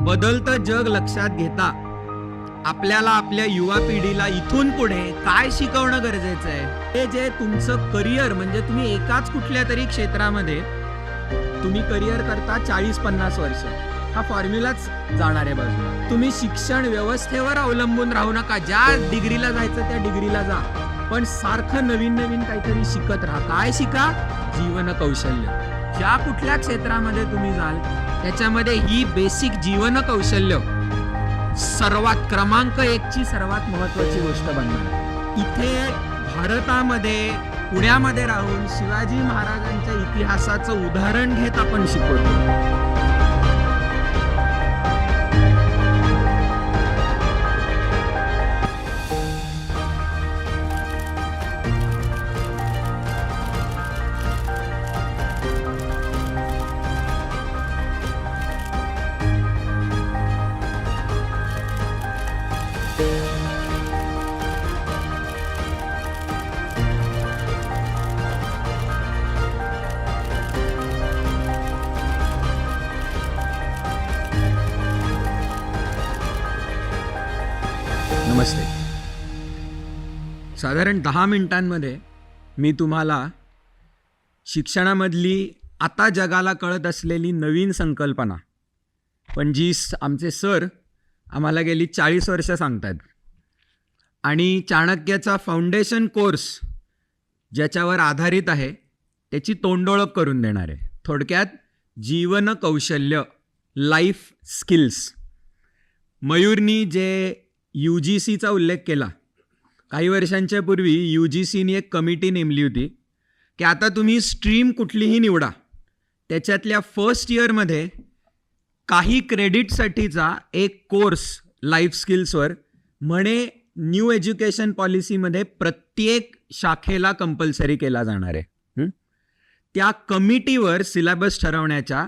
बदलतं जग लक्षात घेता. आपल्याला आपल्या युवा पिढीला इथून पुढे काय शिकवणं गरजेचं आहे? हे जे तुमचं करिअर म्हणजे तुम्ही एकाच कुठल्या तरी क्षेत्रामध्ये तुम्ही करिअर करता चाळीस पन्नास वर्ष. हा फॉर्म्युलाच जाणार आहे बाजूला. तुम्ही शिक्षण व्यवस्थेवर अवलंबून राहू नका. ज्या डिग्रीला जायचं त्या डिग्रीला जा. पण सारखं नवीन नवीन काहीतरी शिकत राहा. काय शिका? जीवन कौशल्य ज्या कुठल्या क्षेत्रामध्ये तुम्ही जाल त्याच्यामध्ये ही बेसिक जीवन कौशल्य. सर्वात क्रमांक एकची सर्वात महत्वाची गोष्ट बनणार. इथे भारतामध्ये पुण्यामध्ये राहून शिवाजी महाराजांच्या इतिहासाचं उदाहरण घेत आपण शिकवतो. साधारण दहा मिनिटांमध्ये मी तुम्हाला शिक्षणामधली आता जगाला कळत असलेली नवीन संकल्पना पण जी आमचे सर आम्हाला गेली चाळीस वर्ष सांगतात आणि चाणक्याचा फाउंडेशन कोर्स ज्याच्यावर आधारित आहे त्याची तोंडोळख करून देणार आहे. थोडक्यात जीवन कौशल्य लाईफ स्किल्स मयूरनी जे यू जी सीचा उल्लेख केला काही वर्षांच्या पूर्वी यू जी सीने एक कमिटी नेमली होती की आता तुम्ही स्ट्रीम कुठलीही निवडा. त्याच्यातल्या फर्स्ट इयरमध्ये काही क्रेडिटसाठीचा एक कोर्स लाईफ स्किल्सवर म्हणे न्यू एज्युकेशन पॉलिसीमध्ये प्रत्येक शाखेला कंपल्सरी केला जाणार आहे. त्या कमिटीवर सिलेबस ठरवण्याच्या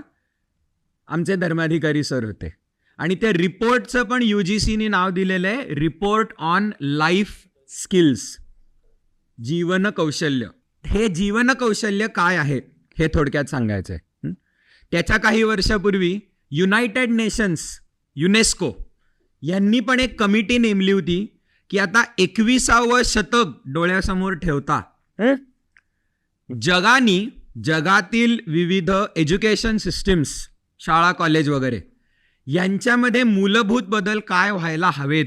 आमचे धर्माधिकारी सर होते. आणि त्या रिपोर्टचं पण यू जी सीने नाव दिलेलं आहे रिपोर्ट ऑन लाईफ स्किल्स जीवन कौशल्य हे जीवन कौशल्य काय आहे हे थोडक्यात सांगायचं आहे त्याच्या काही वर्षापूर्वी युनायटेड नेशन्स युनेस्को यांनी पण एक कमिटी नेमली होती की आता एकविसावं शतक डोळ्यासमोर ठेवता. जगानी जगातील विविध एज्युकेशन सिस्टीम्स शाळा कॉलेज वगैरे यांच्यामध्ये मूलभूत बदल काय व्हायला हवेत?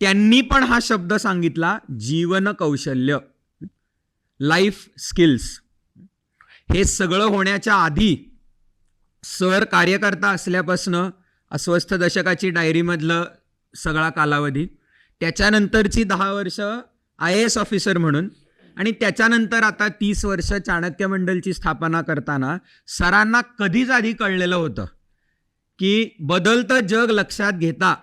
त्यांनी पण हा शब्द सांगितला जीवन कौशल्य. लाईफ स्किल्स हे सगळं होण्याच्या आधी सर कार्यकर्ता असल्यापासनं अस्वस्थ दशकाची डायरीमधलं सगळा कालावधी त्याच्यानंतरची दहा वर्ष आय ए एस ऑफिसर म्हणून आणि त्याच्यानंतर आता तीस वर्ष चाणक्य मंडलची स्थापना करताना सरांना कधीच आधी कळलेलं होतं की बदलतं जग लक्षात घेता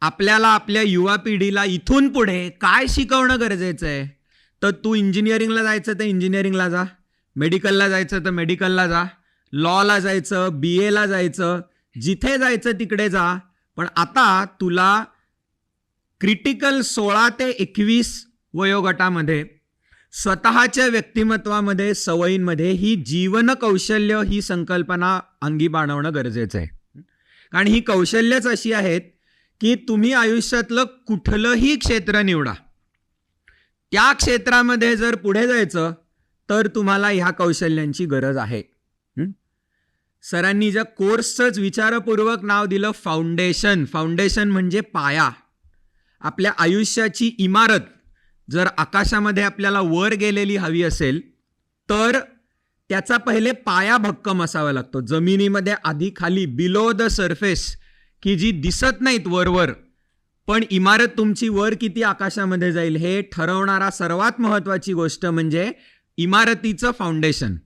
आपल्याला आपल्या युवा पिढीला इथून पुढे काय शिकवणं गरजेचं आहे? तर तू इंजिनिअरिंगला जायचं तर इंजिनिअरिंगला जा. मेडिकलला जायचं तर मेडिकलला जा. लॉला जायचं बी एला जायचं. जिथे जायचं तिकडे जा. पण आता तुला क्रिटिकल सोळा ते एकवीस वयोगटामध्ये स्वतःच्या व्यक्तिमत्वामध्ये सवयींमध्ये ही जीवन कौशल्य ही संकल्पना अंगी बाणवणं गरजेचं आहे. कारण ही कौशल्यच अशी आहेत की तुम्ही आयुष्यातलं कुठलंही क्षेत्र निवडा. त्या क्षेत्रामध्ये जर पुढे जायचं तर तुम्हाला ह्या कौशल्यांची गरज आहे. सरांनी ज्या कोर्सचंच विचारपूर्वक नाव दिलं फाउंडेशन. फाउंडेशन म्हणजे पाया. आपल्या आयुष्याची इमारत. जर आकाशामध्ये आपल्याला वर गेलेली हवी असेल तर त्याचा पहिले पाया भक्कम असावा लागतो. जमिनीमध्ये आधी खाली बिलो द सरफेस की जी दिसत नाहीत वरवर पण इमारत तुमची वर किती आकाशामध्ये जाईल हे ठरवणारा सर्वात महत्त्वाची गोष्ट म्हणजे इमारतीचं फाउंडेशन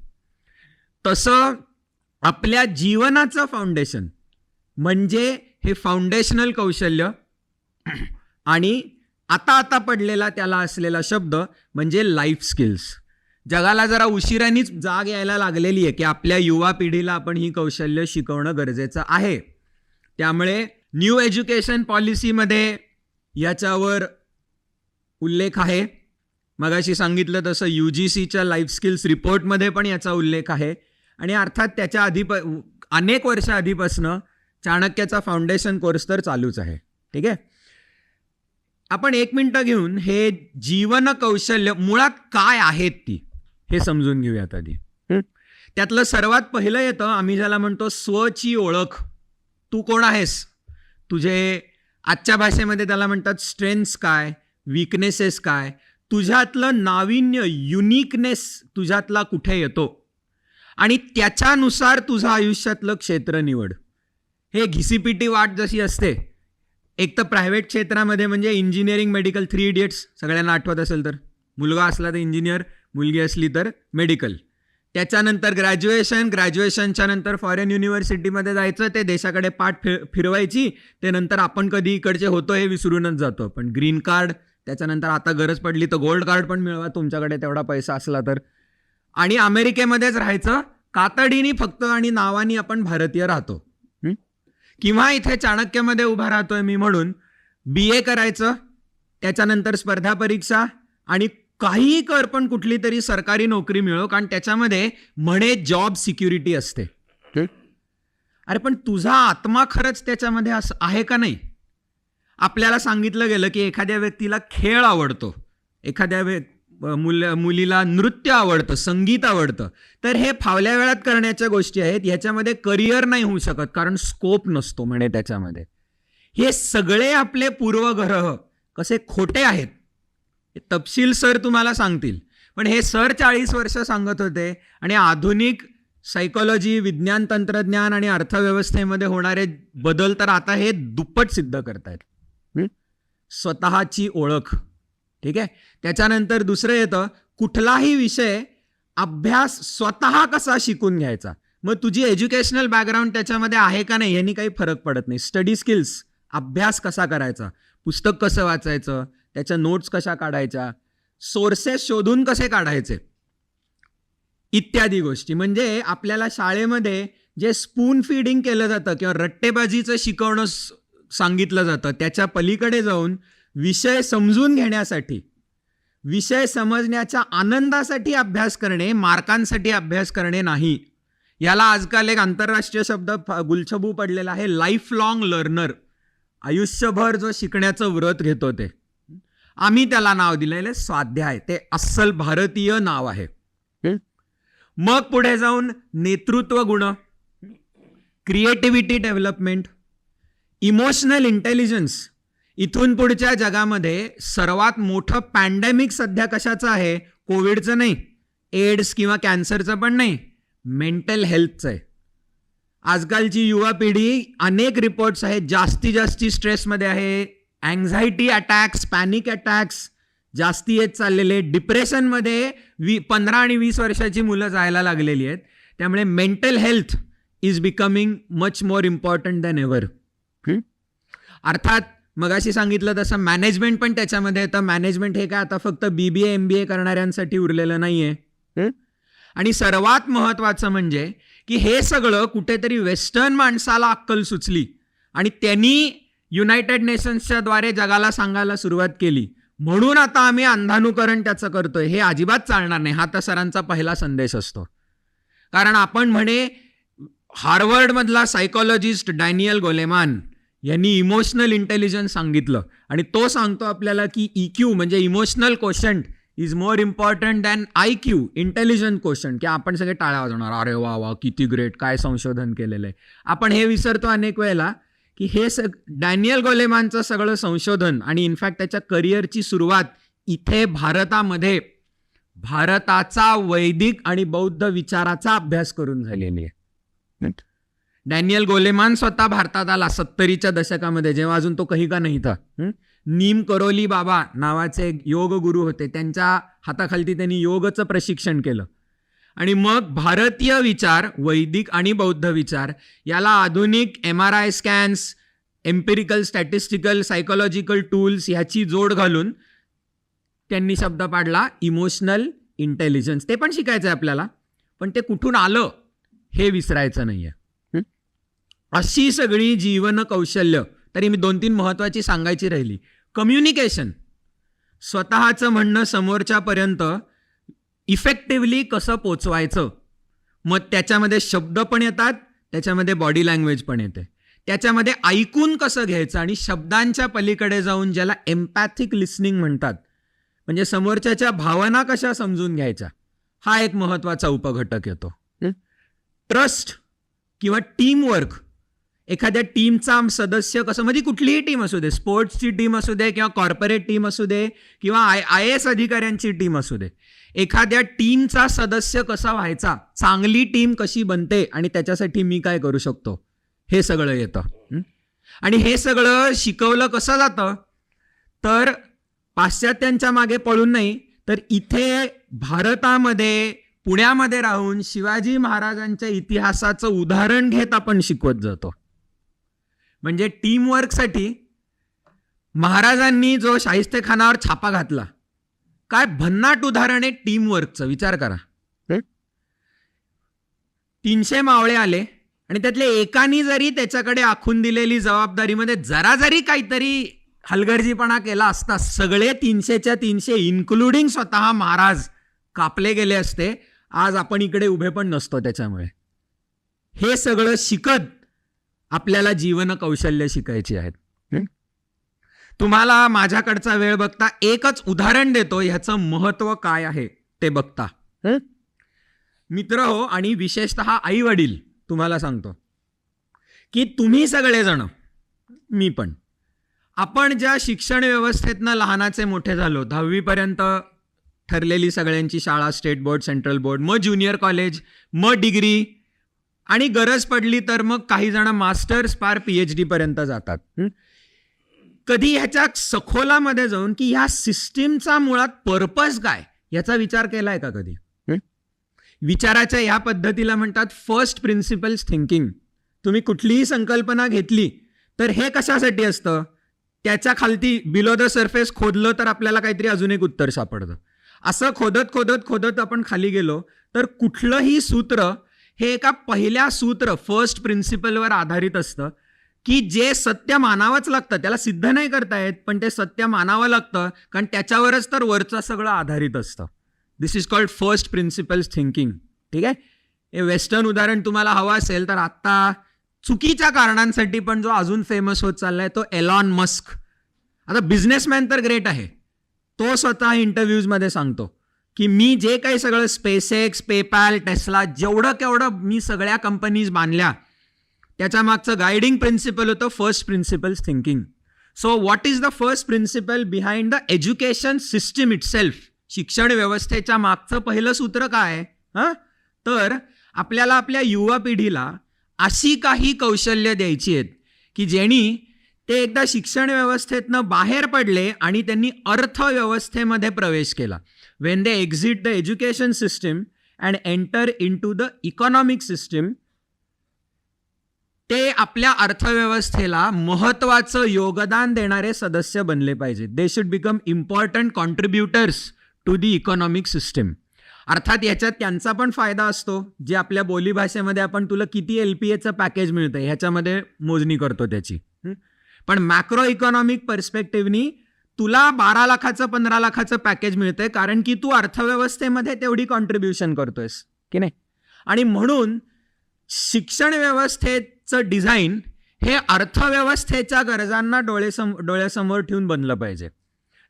तसं आपल्या जीवनाचं फाउंडेशन म्हणजे हे फाउंडेशनल कौशल्य आणि आता आता पडलेला त्याला असलेला शब्द म्हणजे लाईफ स्किल्स जगाला जरा उशिरानीच जाग यायला लागलेली आहे की आपल्या युवा पिढीला आपण ही कौशल्य शिकवणं गरजेचं आहे. त्यामुळे न्यू एज्युकेशन पॉलिसीमध्ये याच्यावर उल्लेख आहे. मगाशी सांगितलं तसं यू जी सीच्या लाईफ स्किल्स रिपोर्टमध्ये पण याचा उल्लेख आहे. आणि अर्थात त्याच्या आधी अनेक वर्ष आधीपासनं चाणक्याचा फाउंडेशन कोर्स तर चालूच आहे. ठीक आहे? आपण एक मिनटं घेऊन हे जीवन कौशल्य मुळात काय आहेत ती हे समजून घेऊयात आधी. त्यातलं सर्वात पहिलं येतं आम्ही ज्याला म्हणतो स्वची ओळख. तू कोण आहेस? तुझे आजच्या भाषेमध्ये त्याला म्हणतात स्ट्रेंथ्स काय विकनेसेस काय? तुझ्यातलं नाविन्य युनिकनेस तुझ्यातला कुठे येतो? आणि त्याच्यानुसार तुझं आयुष्यातलं क्षेत्र निवड. हे घिसीपिटी वाट जशी असते एक तर प्रायव्हेट क्षेत्रामध्ये म्हणजे इंजिनिअरिंग मेडिकल थ्री इडियट्स सगळ्यांना आठवत असेल तर. मुलगा असला तर इंजिनियर मुलगी असली तर मेडिकल त्याच्यानंतर ग्रॅज्युएशन ग्रॅज्युएशनच्या नंतर फॉरेन युनिव्हर्सिटीमध्ये जायचं ते देशाकडे पाठ फि फिरवायची ते नंतर आपण कधी इकडचे होतो हे विसरूनच जातो. पण ग्रीन कार्ड त्याच्यानंतर आता गरज पडली तर गोल्ड कार्ड पण मिळवा तुमच्याकडे तेवढा पैसा असला तर. आणि अमेरिकेमध्येच राहायचं कातडीनी फक्त आणि नावानी आपण भारतीय राहतो. किंवा इथे चाणक्यमध्ये उभा राहतोय मी म्हणून बी ए करायचं त्याच्यानंतर स्पर्धा परीक्षा आणि काहीही कर पण कुठली तरी सरकारी नोकरी मिळो कारण त्याच्यामध्ये म्हणे जॉब सिक्युरिटी असते. अरे पण तुझा आत्मा खरंच त्याच्यामध्ये असं आहे का नाही? आपल्याला सांगितलं गेलं की एखाद्या व्यक्तीला खेळ आवडतो. एखाद्या वे मुल मुलीला नृत्य आवडतं संगीत आवडतं. तर हे फावल्या वेळात करण्याच्या गोष्टी आहेत. ह्याच्यामध्ये करिअर नाही होऊ शकत कारण स्कोप नसतो म्हणे त्याच्यामध्ये. हे सगळे आपले पूर्वग्रह कसे खोटे आहेत. तपशील सर तुम्हाला सांगतील. पण हे सर चाळीस वर्ष सांगत होते आणि आधुनिक सायकोलॉजी विज्ञान तंत्रज्ञान आणि अर्थव्यवस्थेमध्ये होणारे बदल तर आता हे दुप्पट सिद्ध करतायत. स्वतःची ओळख. ठीक आहे? त्याच्यानंतर दुसरं येतं कुठलाही विषय अभ्यास स्वतः कसा शिकून घ्यायचा? मग तुझी एज्युकेशनल बॅकग्राऊंड त्याच्यामध्ये आहे का नाही? यांनी काही फरक पडत नाही. स्टडी स्किल्स अभ्यास कसा करायचा? पुस्तक कसं वाचायचं? त्याच्या नोट्स कशा काढायच्या? सोर्सेस शोधून कसे काढायचे? इत्यादी गोष्टी. म्हणजे आपल्याला शाळेमध्ये जे स्पून फीडिंग केलं जातं किंवा रट्टेबाजीचं शिकवणं सांगितलं जातं त्याच्या पलीकडे जाऊन विषय समजून घेण्यासाठी विषय समजण्याच्या आनंदासाठी अभ्यास करणे मार्कांसाठी अभ्यास करणे नाही. याला आजकाल एक आंतरराष्ट्रीय शब्द गुलछबू पडलेला आहे लाईफ लॉंग लर्नर आयुष्यभर जो शिकण्याचं व्रत घेतो ते. आम्ही त्याला नाव दिलेलं स्वाध्याय. ते अस्सल भारतीय नाव आहे. मग पुढे जाऊन नेतृत्व गुण क्रिएटिव्हिटी डेव्हलपमेंट इमोशनल इंटेलिजन्स इथून पुढच्या जगामध्ये सर्वात मोठं पॅन्डेमिक सध्या कशाचं आहे? कोविडचं नाही. एड्स किंवा कॅन्सरचं पण नाही. मेंटल हेल्थचं आहे. आजकालची युवा पिढी अनेक रिपोर्ट्स आहेत. जास्ती जास्ती स्ट्रेसमध्ये आहे. अँझायटी अटॅक्स पॅनिक अटॅक्स जास्ती येत चाललेले. डिप्रेशनमध्ये वी पंधरा आणि वीस वर्षाची मुलं जायला लागलेली आहेत. त्यामुळे mental health is becoming much more important than ever अर्थात मगाशी सांगितलं तसं मॅनेजमेंट पण त्याच्यामध्ये येतं. मॅनेजमेंट हे काय आता फक्त बी बी ए एम बी ए करणाऱ्यांसाठी उरलेलं नाही आहे आणि सर्वात महत्त्वाचं म्हणजे की हे सगळं कुठेतरी वेस्टर्न माणसाला अक्कल सुचली. आणि त्यांनी युनायटेड नेशन्सच्या द्वारे जगाला सांगायला सुरुवात केली. म्हणून आता आम्ही अंधानुकरण त्याचं करतोय. हे अजिबात चालणार नाही. हा तर सरांचा पहिला संदेश असतो. कारण आपण म्हणे हार्वर्डमधला सायकोलॉजिस्ट डॅनियल गोलेमान यांनी इमोशनल इंटेलिजन्स सांगितलं. आणि तो सांगतो आपल्याला की ई क्यू म्हणजे emotional quotient is more important than I Q intelligent question की आपण सगळे टाळ्या वाजवणार. अरे वा वा किती ग्रेट काय संशोधन केलेलं आहे. आपण हे विसरतो अनेक वेळेला. की हे सग डॅनियल गोलेमानचं सगळं संशोधन आणि इनफॅक्ट त्याच्या करिअरची सुरुवात इथे भारतामध्ये भारताचा वैदिक आणि बौद्ध विचाराचा अभ्यास करून झालेली आहे. डॅनियल गोलेमान स्वतः भारतात आला सत्तरीच्या दशकामध्ये जेव्हा अजून तो काही का नाही था. Hmm? नीम करोली बाबा नावाचे योग गुरु होते. त्यांच्या हाताखालती त्यांनी योगचं प्रशिक्षण केलं. आणि मग भारतीय विचार वैदिक आणि बौद्ध विचार याला आधुनिक M R I scans empirical statistical psychological tools ह्याची जोड घालून त्यांनी शब्द पाडला इमोशनल इंटेलिजन्स ते पण शिकायचं आहे आपल्याला पण ते कुठून आलं हे विसरायचं नाही आहे अशी सगळी जीवन कौशल्य तरी मी दोन तीन महत्त्वाची सांगायची राहिली. कम्युनिकेशन स्वतःचं म्हणणं समोरच्यापर्यंत इफेक्टिव्हली कसं पोचवायचं? मग त्याच्यामध्ये शब्द पण येतात त्याच्यामध्ये बॉडी लँग्वेज पण येते. त्याच्यामध्ये ऐकून कसं घ्यायचं आणि शब्दांच्या पलीकडे जाऊन ज्याला एम्पॅथिक लिस्निंग म्हणतात म्हणजे समोरच्याच्या भावना कशा समजून घ्यायच्या हा एक महत्त्वाचा उपघटक येतो. ट्रस्ट किंवा टीमवर्क एखाद्या टीमचा सदस्य कसं म्हणजे कुठलीही टीम असू दे स्पोर्ट्सची टीम असू दे किंवा कॉर्पोरेट टीम असू दे किंवा आय आय एस अधिकाऱ्यांची टीम असू दे एखाद्या टीमचा सदस्य कसा व्हायचा चांगली टीम कशी बनते आणि त्याच्यासाठी मी काय करू शकतो हे सगळं येतं. आणि हे सगळं शिकवलं कसं जातं? तर पाश्चात्यांच्या मागे पळून नाही तर इथे भारतामध्ये पुण्यामध्ये राहून शिवाजी महाराजांच्या इतिहासाचं उदाहरण घेत आपण शिकवत जातो. म्हणजे टीमवर्कसाठी महाराजांनी जो शाहिस्ते खानावर छापा घातला काय भन्नाट उदाहरण आहे टीमवर्कचं विचार करा? तीनशे मावळे आले आणि त्यातले एकानी जरी त्याच्याकडे आखून दिलेली जबाबदारीमध्ये जरा जरी काहीतरी हलगर्जीपणा केला असता सगळे तीनशेच्या तीनशे इन्क्लुडिंग स्वतः महाराज कापले गेले असते. आज आपण इकडे उभे पण नसतो त्याच्यामुळे. हे सगळं शिकत आपल्याला जीवन कौशल्य शिकायची आहेत? तुम्हाला माझ्याकडचा वेळ बघता एकच उदाहरण देतो ह्याचं महत्त्व काय आहे ते बघता? मित्र हो आणि विशेषतः आई वडील तुम्हाला सांगतो की तुम्ही सगळेजण मी पण आपण ज्या शिक्षण व्यवस्थेतनं लहानाचे मोठे झालो दहावीपर्यंत ठरलेली सगळ्यांची शाळा स्टेट बोर्ड सेंट्रल बोर्ड मग ज्युनियर कॉलेज मग डिग्री आणि गरज पडली तर मग काही जण मास्टर्स पार पी एच डीपर्यंत जातात. कधी ह्याच्या सखोलामध्ये जाऊन की ह्या सिस्टीमचा मुळात पर्पज काय याचा विचार केलाय का कधी? विचाराच्या ह्या पद्धतीला म्हणतात फर्स्ट प्रिन्सिपल्स थिंकिंग तुम्ही कुठलीही संकल्पना घेतली तर हे कशासाठी असतं? त्याच्या खालती बिलो द सरफेस खोदलं तर आपल्याला काहीतरी अजून एक उत्तर सापडतं. असं खोदत खोदत खोदत आपण खाली गेलो तर कुठलंही सूत्र हे एका पहिल्या सूत्र फर्स्ट प्रिन्सिपलवर आधारित असतं की जे सत्य मानावंच लागतं त्याला सिद्ध नाही करता येत पण ते सत्य मानावं लागतं कारण त्याच्यावरच तर वरचं सगळं आधारित असतं. This is called first principles thinking ठीक आहे? हे वेस्टर्न उदाहरण तुम्हाला हवं असेल तर आत्ता चुकीच्या कारणांसाठी पण जो अजून फेमस होत चाललाय तो एलॉन मस्क आता बिझनेसमॅन तर ग्रेट आहे. तो स्वतः इंटरव्ह्यूजमध्ये सांगतो. की मी जे काही सगळं स्पेसेक्स पेपॅल टेस्ला जेवढं केवढं मी सगळ्या कंपनीज बांधल्या त्याच्या मागचं गायडिंग प्रिन्सिपल होतं first principles thinking so what is the first principle behind the education system itself शिक्षण व्यवस्थेच्या मागचं पहिलं सूत्र काय? आहे हां? तर आपल्याला आपल्या युवा पिढीला अशी काही कौशल्य द्यायची आहेत की ज्यांनी ते एकदा शिक्षण व्यवस्थेतनं बाहेर पडले आणि त्यांनी अर्थव्यवस्थेमध्ये प्रवेश केला. When they exit the education system and enter in to the economic system ते आपल्या अर्थव्यवस्थेला महत्वाचं योगदान देणारे सदस्य बनले पाहिजेत. They should become important contributors to the economic system अर्थात याच्यात त्यांचा पण फायदा असतो. जे आपल्या बोलीभाषेमध्ये आपण तुला किती एल पी एचं पॅकेज मिळतं ह्याच्यामध्ये मोजणी करतो त्याची. पण मॅक्रो इकॉनॉमिक पर्स्पेक्टिव्हनी तुला बारा लाखाचं पंधरा लाखाचं पॅकेज मिळतंय कारण की तू अर्थव्यवस्थेमध्ये तेवढी कॉन्ट्रीब्युशन करतोयस की नाही? आणि म्हणून शिक्षण व्यवस्थेचं डिझाईन हे अर्थव्यवस्थेच्या गरजांना डोळेसम डोळ्यासमोर ठेवून बनलं पाहिजे.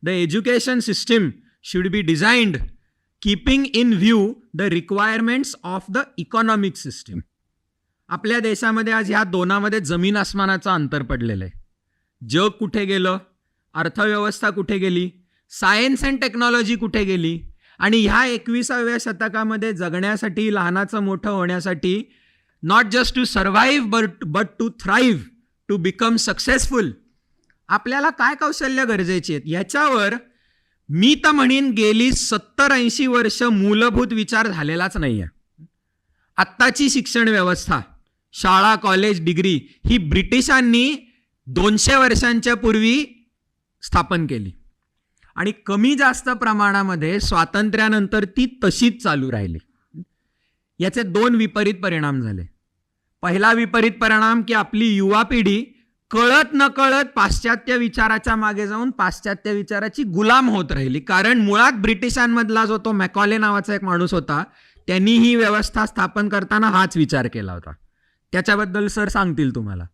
The education system should be designed keeping in view the requirements of the economic system आपल्या देशामध्ये आज ह्या दोनामध्ये जमीन आसमानाचं अंतर पडलेलं आहे. जग कुठे गेलं? अर्थव्यवस्था कुठे गेली? सायन्स अँड टेक्नॉलॉजी कुठे गेली? आणि ह्या एकविसाव्या शतकामध्ये जगण्यासाठी लहानाचं मोठं होण्यासाठी not just to survive but but to thrive to become successful आपल्याला काय कौशल्य गरजेची आहेत? याच्यावर मी तर म्हणेन गेली सत्तर ऐंशी वर्ष मूलभूत विचार झालेलाच नाही आहे आत्ताची शिक्षण व्यवस्था शाळा कॉलेज डिग्री ही ब्रिटिशांनी दोनशे वर्षांच्या पूर्वी स्थापन केली. आणि कमी जास्त प्रमाणामध्ये स्वातंत्र्यानंतर ती तशीच चालू राहिली. याचे दोन विपरीत परिणाम झाले. पहिला विपरीत परिणाम की आपली युवा पिढी कळत न कळत पाश्चात्य विचाराच्या मागे जाऊन पाश्चात्य विचाराची गुलाम होत राहिली. कारण मुळात ब्रिटिशांमधला जो तो मॅकॉले नावाचा एक माणूस होता त्यांनी ही व्यवस्था स्थापन करताना हाच विचार केला होता. त्याच्याबद्दल सर सांगतील तुम्हाला.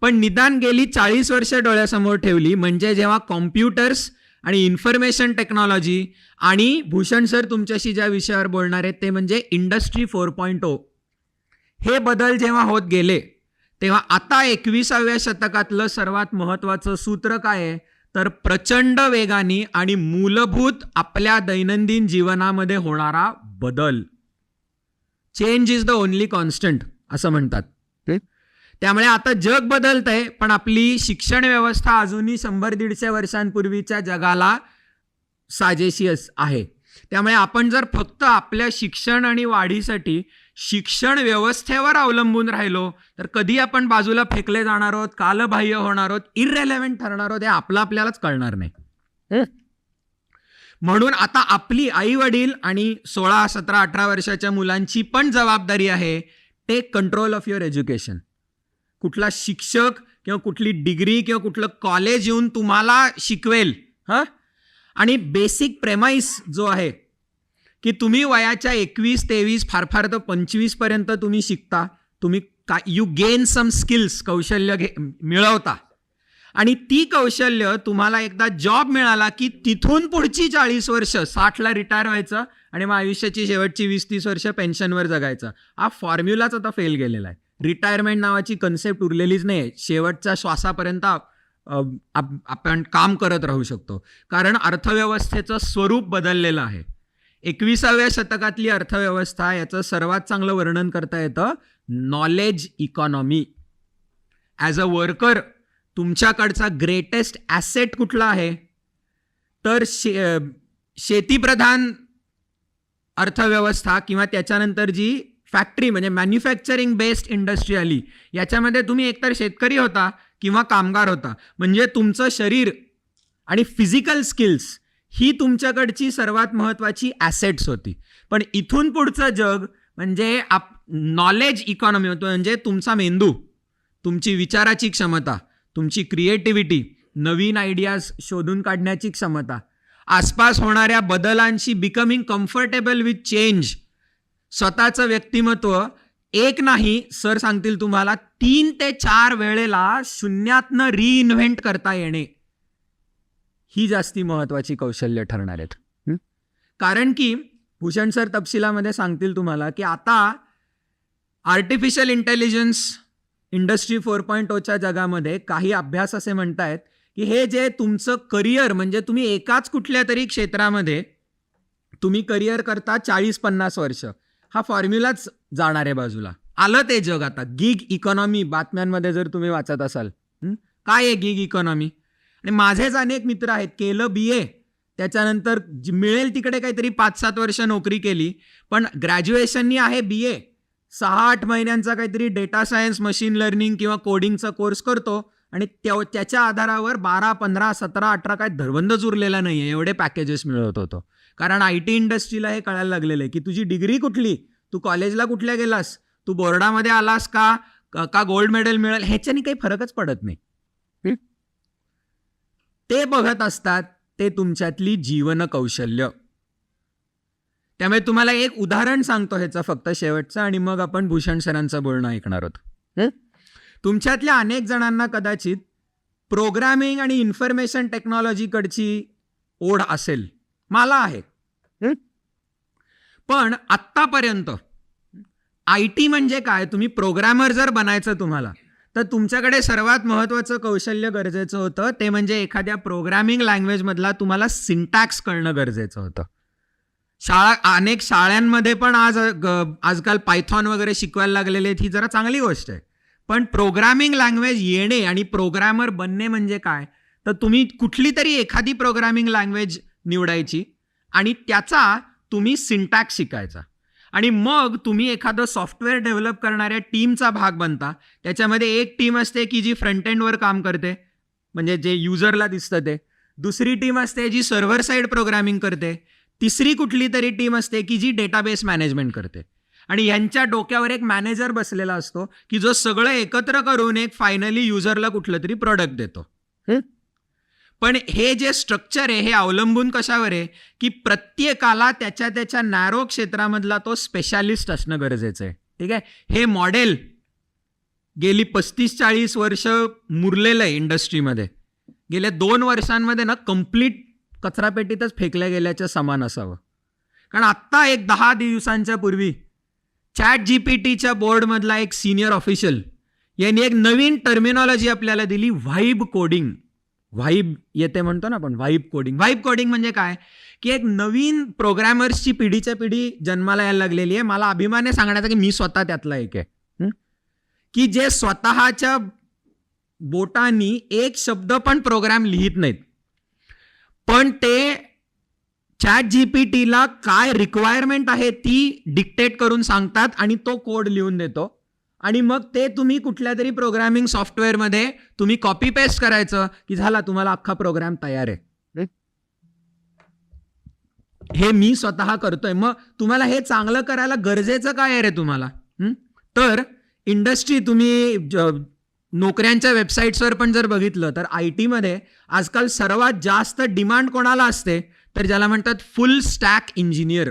पण निदान गेली चाळीस वर्ष डोळ्यासमोर ठेवली म्हणजे जेव्हा कॉम्प्युटर्स आणि इन्फॉर्मेशन टेक्नॉलॉजी आणि भूषण सर तुमच्याशी ज्या विषयावर बोलणार आहेत ते म्हणजे इंडस्ट्री फोर पॉईंट ओ. हे बदल जेव्हा होत गेले तेव्हा आता एकविसाव्या शतकातलं सर्वात महत्त्वाचं सूत्र काय आहे? तर प्रचंड वेगाने आणि मूलभूत आपल्या दैनंदिन जीवनामध्ये होणारा बदल. Change is the only constant असं म्हणतात. त्यामुळे आता जग बदलत आहे पण आपली शिक्षण व्यवस्था अजूनही शंभर दीडशे वर्षांपूर्वीच्या जगाला साजेशी अस- आहे. त्यामुळे आपण जर फक्त आपल्या शिक्षण आणि वाढीसाठी शिक्षण व्यवस्थेवर अवलंबून राहिलो तर कधी आपण बाजूला फेकले जाणार आहोत कालबाह्य होणार आहोत इररेलेव्हंट ठरणार आहोत हे आपलं आपल्यालाच कळणार नाही. म्हणून आता आपली आई वडील आणि सोळा सतरा अठरा वर्षाच्या मुलांची पण जबाबदारी आहे take control of your education कुठला शिक्षक किंवा कुठली डिग्री किंवा कुठलं कॉलेज येऊन तुम्हाला शिकवेल हां? आणि बेसिक प्रेमाईस जो आहे की तुम्ही वयाच्या एकवीस तेवीस फार फार तर पंचवीसपर्यंत तुम्ही शिकता तुम्ही का यू गेन सम स्किल्स कौशल्य घे मिळवता. आणि ती कौशल्य तुम्हाला एकदा जॉब मिळाला की तिथून पुढची चाळीस वर्ष साठला रिटायर व्हायचं आणि मग आयुष्याची शेवटची वीस तीस वर्ष पेन्शनवर जगायचं. हा फॉर्म्युलाच आता फेल गेलेला आहे. रिटायरमेंट नावाची कन्सेप्ट उरलेलीच नाही आहे शेवटच्या श्वासापर्यंत आप- आपण काम करत राहू शकतो. कारण अर्थव्यवस्थेचं स्वरूप बदललेलं आहे. एकविसाव्या शतकातली अर्थव्यवस्था याचं सर्वात चांगलं वर्णन करता येतं knowledge economy as a worker तुमच्याकडचा greatest asset कुठला आहे? तर शे शेतीप्रधान अर्थव्यवस्था किंवा त्याच्यानंतर जी फॅक्टरी म्हणजे मॅन्युफॅक्चरिंग बेस्ड इंडस्ट्री आली याच्यामध्ये तुम्ही एकतर शेतकरी होता किंवा कामगार होता. म्हणजे तुमचं शरीर आणि फिजिकल स्किल्स ही तुमच्याकडची सर्वात महत्त्वाची ॲसेट्स होती. पण इथून पुढचं जग म्हणजे आप नॉलेज इकॉनॉमी होतो. म्हणजे तुमचा मेंदू तुमची विचाराची क्षमता तुमची क्रिएटिव्हिटी नवीन आयडियाज शोधून काढण्याची क्षमता. आसपास होणाऱ्या बदलांशी बिकमिंग कम्फर्टेबल विथ चेंज स्वतःचं व्यक्तिमत्व. एक नाही सर सांगतील तुम्हाला तीन ते चार वेळेला शून्यातनं रिइन्व्हेंट करता येणे. ही जास्ती महत्त्वाची कौशल्य ठरणार आहेत. कारण की भूषण सर तपशिलामध्ये सांगतील तुम्हाला की आता artificial intelligence industry four point ओच्या जगामध्ये काही अभ्यास असे म्हणतायत की हे जे तुमचं करिअर म्हणजे तुम्ही एकाच कुठल्या तरी क्षेत्रामध्ये तुम्ही करिअर करता चाळीस पन्नास वर्ष. हा फॉर्म्युलाच जाणार आहे बाजूला. आलं ते जग आता. गिग इकॉनॉमी बातम्यांमध्ये जर तुम्ही वाचत असाल. काय आहे गिग इकॉनॉमी आणि माझेच अनेक मित्र आहेत केलं बी ए त्याच्यानंतर मिळेल तिकडे काहीतरी पाच सात वर्ष नोकरी केली पण ग्रॅज्युएशननी आहे बी ए सहा आठ महिन्यांचा काहीतरी डेटा सायन्स मशीन लर्निंग किंवा कोडिंगचा कोर्स करतो आणि त्या त्याच्या आधारावर बारा पंधरा सतरा अठरा काय धरबंदच उरलेला नाही आहे एवढे पॅकेजेस मिळवत होतो. कारण आय टी इंडस्ट्रीला हे कळायला लागलेलं आहे की तुझी डिग्री कुठली? तू कॉलेजला कुठल्या गेलास? तू बोर्डामध्ये आलास का? का गोल्ड मेडल मिळेल? ह्याच्यानी काही फरकच पडत नाही. ते बघत असतात ते तुमच्यातली जीवन कौशल्य त्यामुळे तुम्हाला एक उदाहरण सांगतो ह्याचं फक्त शेवटचं आणि मग आपण भूषण सरांचं बोलणं ऐकणार आहोत. तुमच्यातल्या अनेक जणांना कदाचित प्रोग्रामिंग आणि इन्फॉर्मेशन टेक्नॉलॉजीकडची ओढ असेल. मला आहे. पण आत्तापर्यंत आय टी म्हणजे काय? तुम्ही प्रोग्रॅमर जर बनायचं तुम्हाला तर तुमच्याकडे सर्वात महत्त्वाचं कौशल्य गरजेचं होतं ते म्हणजे एखाद्या प्रोग्रामिंग लँग्वेजमधला तुम्हाला सिंटॅक्स कळणं गरजेचं होतं. शाळा अनेक शाळांमध्ये पण आज ग- आजकाल पायथॉन वगैरे शिकवायला लागलेले आहेत ही जरा चांगली गोष्ट आहे. पण प्रोग्रामिंग लँग्वेज येणे आणि प्रोग्रॅमर बनणे म्हणजे काय? तर तुम्ही कुठली तरी एखादी प्रोग्रामिंग लँग्वेज निवडायची आणि त्याचा तुम्ही सिंटॅक्स शिकायचा. आणि मग तुम्ही एखादं सॉफ्टवेअर डेव्हलप करणाऱ्या टीमचा भाग बनता. त्याच्यामध्ये एक टीम असते की जी फ्रंट एंडवर काम करते. म्हणजे जे युजरला दिसतं ते. दुसरी टीम असते जी सर्व्हर साईड प्रोग्रामिंग करते. तिसरी कुठली तरी टीम असते की जी डेटाबेस मॅनेजमेंट करते. आणि यांच्या डोक्यावर एक मॅनेजर बसलेला असतो की जो सगळं एकत्र करून एक फायनली युजरला कुठलं तरी प्रॉडक्ट देतो. पण हे जे स्ट्रक्चर आहे हे अवलंबून कशावर आहे? की प्रत्येकाला त्याच्या त्याच्या नॅरो क्षेत्रामधला तो स्पेशालिस्ट असणं गरजेचं आहे. ठीक आहे? हे मॉडेल गेली पस्तीस चाळीस वर्ष मुरलेलं आहे इंडस्ट्रीमध्ये गेल्या दोन वर्षांमध्ये ना कंप्लीट कचरापेटीतच फेकल्या गेल्याच्या समान असावं. कारण आत्ता एक दहा दिवसांच्या पूर्वी चॅट जी पी टीच्या बोर्डमधला एक सिनियर ऑफिशियल यांनी एक नवीन टर्मिनॉलॉजी आपल्याला दिली व्हाईब कोडिंग व्हाईब येते म्हणतो ना आपण व्हाईब कोडिंग व्हाईब कोडिंग म्हणजे काय? की एक नवीन प्रोग्रॅमर्सची पिढीच्या पिढी जन्माला यायला लागलेली आहे. मला अभिमाने सांगण्याचा की मी स्वतः त्यातला एक आहे. की जे स्वतःच्या बोटांनी एक शब्द पण प्रोग्राम लिहित नाहीत. पण ते चॅट जी पी टीला काय रिक्वायरमेंट आहे ती डिक्टेट करून सांगतात आणि तो कोड लिहून देतो. आणि मग ते तुम्ही कुठल्या तरी प्रोग्रामिंग सॉफ्टवेअरमध्ये तुम्ही कॉपी पेस्ट करायचं की झाला तुम्हाला अख्खा प्रोग्राम तयार आहे. हे मी स्वतः करतोय. मग तुम्हाला हे चांगलं करायला गरजेचं काय आहे रे तुम्हाला? तर इंडस्ट्री तुम्ही नोकऱ्यांच्या वेबसाईट्सवर पण जर बघितलं तर आय टीमध्ये आजकाल सर्वात जास्त डिमांड कोणाला असते? तर ज्याला म्हणतात फुल स्टॅक इंजिनियर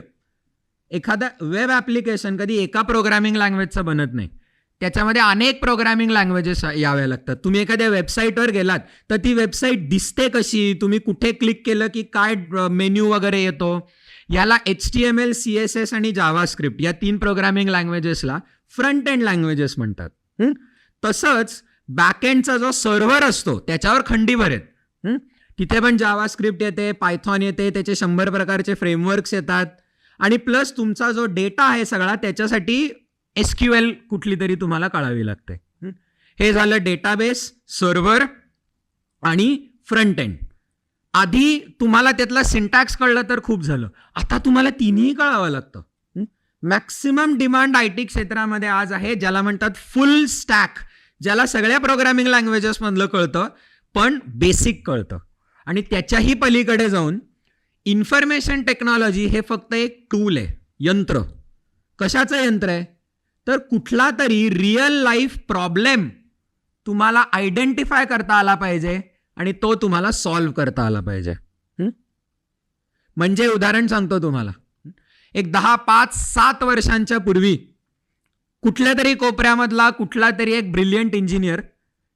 एखादा वेब ॲप्लिकेशन कधी एका प्रोग्रामिंग लँग्वेजचं बनत नाही. त्याच्यामध्ये अनेक प्रोग्रामिंग लँग्वेजेस याव्या लागतात. तुम्ही एखाद्या वेबसाईटवर गेलात तर ती वेबसाईट दिसते कशी? तुम्ही कुठे क्लिक केलं की काय मेन्यू वगैरे येतो? याला H T M L C S S आणि जावा स्क्रिप्ट या तीन प्रोग्रामिंग लँग्वेजेसला फ्रंट एंड लँग्वेजेस म्हणतात. तसंच बॅकएंडचा जो सर्व्हर असतो त्याच्यावर खंडीभर आहेत. तिथे पण जावा स्क्रिप्ट येते पायथॉन येते त्याचे शंभर प्रकारचे फ्रेमवर्क्स येतात. आणि प्लस तुमचा जो डेटा आहे सगळा त्याच्यासाठी एस क्यू एल कुठली तरी तुम्हाला कळावी लागते. हे? झालं डेटाबेस सर्व्हर आणि फ्रंट एंड. आधी तुम्हाला त्यातला सिंटॅक्स कळलं तर खूप झालं. आता तुम्हाला तिन्ही कळावं लागतं. मॅक्सिमम डिमांड आय टी क्षेत्रामध्ये आज आहे ज्याला म्हणतात फुल स्टॅक ज्याला सगळ्या प्रोग्रामिंग लँग्वेजेसमधलं कळतं पण बेसिक कळतं. आणि त्याच्याही पलीकडे जाऊन इन्फॉर्मेशन टेक्नॉलॉजी हे फक्त एक टूल आहे यंत्र. कशाचं यंत्र आहे? तर कुठला तरी रिअल लाईफ प्रॉब्लेम तुम्हाला आयडेंटिफाय करता आला पाहिजे आणि तो तुम्हाला सॉल्व्ह करता आला पाहिजे. म्हणजे उदाहरण सांगतो तुम्हाला. एक दहा पाच सात वर्षांच्या पूर्वी कुठल्या तरी कोपऱ्यामधला कुठला तरी एक ब्रिलियंट इंजिनियर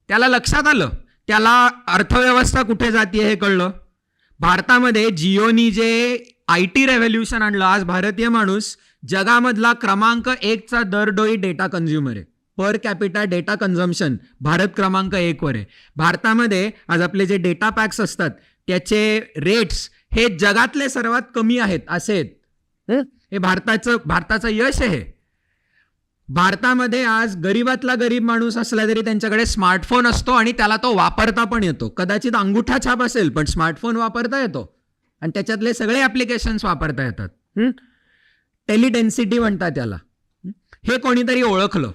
त्याला लक्षात आलं. त्याला अर्थव्यवस्था कुठे जाते हे कळलं. भारतामध्ये जिओनी जे आय टी रेव्होल्युशन आणलं आज भारतीय माणूस जगामधला क्रमांक एकचा दरडोई डेटा कन्झ्युमर आहे. Per capita data consumption Bharat क्रमांक एकवर आहे. भारतामध्ये आज आपले जे डेटा पॅक्स असतात त्याचे रेट्स हे जगातले सर्वात कमी आहेत असे आहेत. हे? भारताचं भारताचं यश आहे. भारतामध्ये आज गरीबातला गरीब माणूस असला तरी त्यांच्याकडे स्मार्टफोन असतो आणि त्याला तो वापरता पण येतो. कदाचित अंगुठा छाप असेल पण स्मार्टफोन वापरता येतो. आणि त्याच्यातले सगळे ॲप्लिकेशन्स वापरता येतात. टेलिडेन्सिटी म्हणतात त्याला हे कोणीतरी ओळखलं.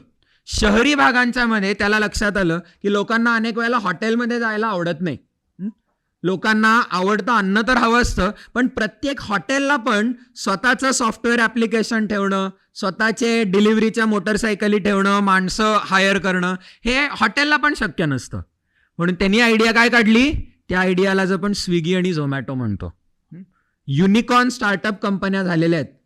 शहरी भागांच्या मध्ये त्याला लक्षात आलं की लोकांना अनेक वेळेला हॉटेलमध्ये जायला आवडत नाही. लोकांना आवडतं अन्न तर हवं असतं पण प्रत्येक हॉटेलला पण स्वतःचं सॉफ्टवेअर ॲप्लिकेशन ठेवणं स्वतःचे डिलिव्हरीच्या मोटरसायकली ठेवणं माणसं हायर करणं हे हॉटेलला पण शक्य नसतं. म्हणून त्यांनी आयडिया काय काढली? त्या आयडियाला जर स्विगी आणि झोमॅटो म्हणतो. युनिकॉर्न स्टार्टअप कंपन्या झालेल्या आहेत.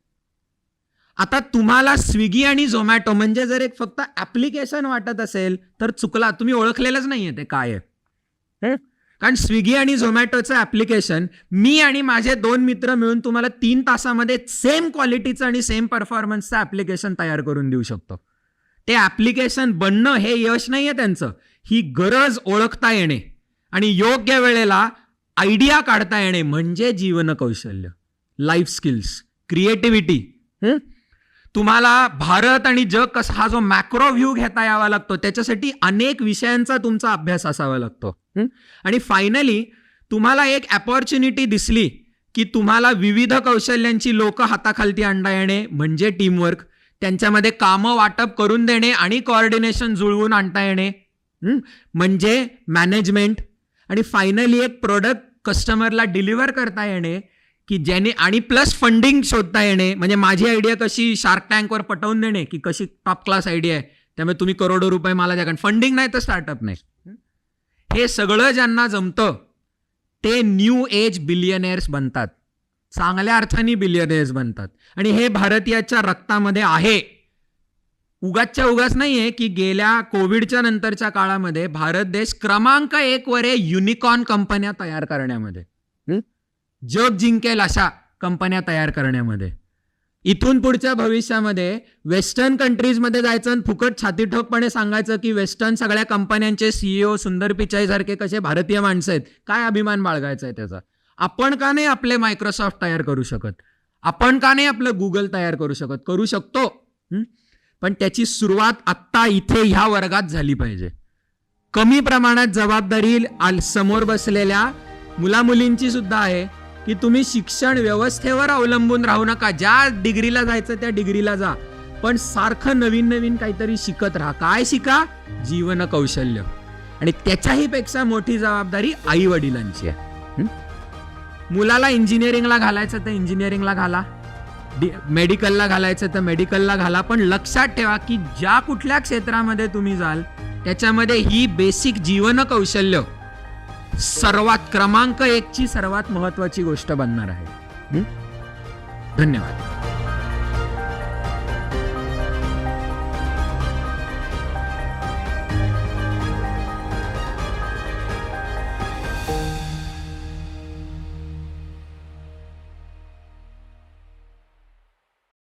आता तुम्हाला स्विगी आणि झोमॅटो म्हणजे जर एक फक्त ॲप्लिकेशन वाटत असेल तर चुकला. तुम्ही ओळखलेलंच नाही आहे ते काय आहे. कारण स्विगी आणि झोमॅटोचं ॲप्लिकेशन मी आणि माझे दोन मित्र मिळून तुम्हाला तीन तासामध्ये सेम क्वालिटीचं आणि सेम परफॉर्मन्सचं ॲप्लिकेशन तयार करून देऊ शकतो. ते ॲप्लिकेशन बनणं हे यश नाही आहे त्यांचं. ही गरज ओळखता येणे आणि योग्य वेळेला आयडिया काढता येणे म्हणजे जीवन कौशल्य लाईफ स्किल्स क्रिएटिव्हिटी तुम्हाला भारत आणि जग कसा हा जो मॅक्रो व्ह्यू घेता यावा लागतो त्याच्यासाठी अनेक विषयांचा तुमचा अभ्यास असावा लागतो. आणि फायनली तुम्हाला एक अपॉर्च्युनिटी दिसली की तुम्हाला विविध कौशल्यांची लोक हाताखालती आणता येणे म्हणजे टीमवर्क त्यांच्यामध्ये कामं वाटप करून देणे आणि कोऑर्डिनेशन जुळवून आणता येणे. म्हणजे मॅनेजमेंट आणि फायनली एक प्रोडक्ट कस्टमरला डिलिव्हर करता येणे की ज्याने आणि प्लस फंडिंग शोधता येणे म्हणजे माझी आयडिया कशी शार्क टँकवर पटवून देणे की कशी टॉप क्लास आयडिया आहे त्यामुळे तुम्ही करोडो रुपये मला द्या. कारण फंडिंग नाही तर स्टार्टअप नाही. हे सगळं ज्यांना जमतं ते न्यू एज बिलियनेअर्स बनतात. चांगल्या अर्थाने बिलियनेअर्स बनतात. आणि हे भारतीयाच्या रक्तामध्ये आहे. उगाचच्या उगाच नाहीये की गेल्या कोविडच्या नंतरच्या काळामध्ये भारत देश क्रमांक एक वर आहे युनिकॉर्न कंपन्या तयार करण्यामध्ये. जग जिंकेल अशा कंपन्या तयार करण्यामध्ये. इथून पुढच्या भविष्यामध्ये वेस्टर्न कंट्रीजमध्ये जायचं आणि फुकट छातीठोकपणे सांगायचं की वेस्टर्न सगळ्या कंपन्यांचे सीईओ सुंदर पिचाई सारखे कसे भारतीय माणसं आहेत काय अभिमान बाळगायचा आहे त्याचा? आपण का नाही आपले मायक्रोसॉफ्ट तयार करू शकत? आपण का नाही आपलं गुगल तयार करू शकत? करू शकतो. पण त्याची सुरुवात आत्ता इथे ह्या वर्गात झाली पाहिजे. कमी प्रमाणात जबाबदारी समोर बसलेल्या मुलामुलींची सुद्धा आहे. की तुम्ही शिक्षण व्यवस्थेवर अवलंबून राहू नका. ज्या डिग्रीला जायचं त्या डिग्रीला जा. पण सारखं नवीन नवीन काहीतरी शिकत राहा. काय शिका? जीवन कौशल्य. आणि त्याच्याही पेक्षा मोठी जबाबदारी आई वडिलांची आहे. मुलाला इंजिनिअरिंगला घालायचं तर इंजिनिअरिंगला घाला. मेडिकलला घालायचं तर मेडिकलला घाला. पण लक्षात ठेवा की ज्या कुठल्या क्षेत्रामध्ये तुम्ही जाल त्याच्यामध्ये ही बेसिक जीवन कौशल्य सर्वात क्रमांक एकची सर्वात महत्वाची गोष्ट बनणार आहे? धन्यवाद